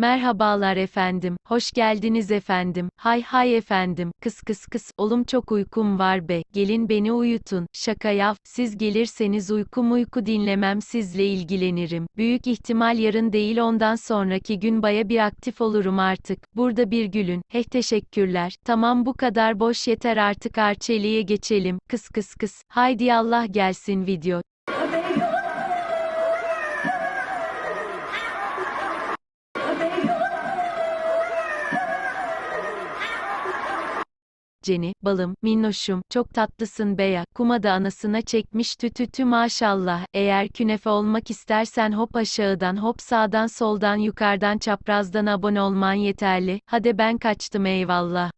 Merhabalar efendim, hoş geldiniz efendim, hay hay efendim, kıs kıs kıs, olum çok uykum var be, gelin beni uyutun, şaka yav, siz gelirseniz uykum uyku dinlemem sizle ilgilenirim, büyük ihtimal yarın değil ondan sonraki gün baya bir aktif olurum artık, burada bir gülün, heh teşekkürler, tamam bu kadar boş. Yeter artık Arçeli'ye geçelim, kıs kıs kıs, haydi Allah gelsin video. Ceni, balım, minnoşum, çok tatlısın beya, kuma da anasına çekmiş tütütü maşallah, eğer künefe olmak istersen hop aşağıdan hop sağdan soldan yukarıdan çaprazdan abone olman yeterli, hadi ben kaçtım eyvallah.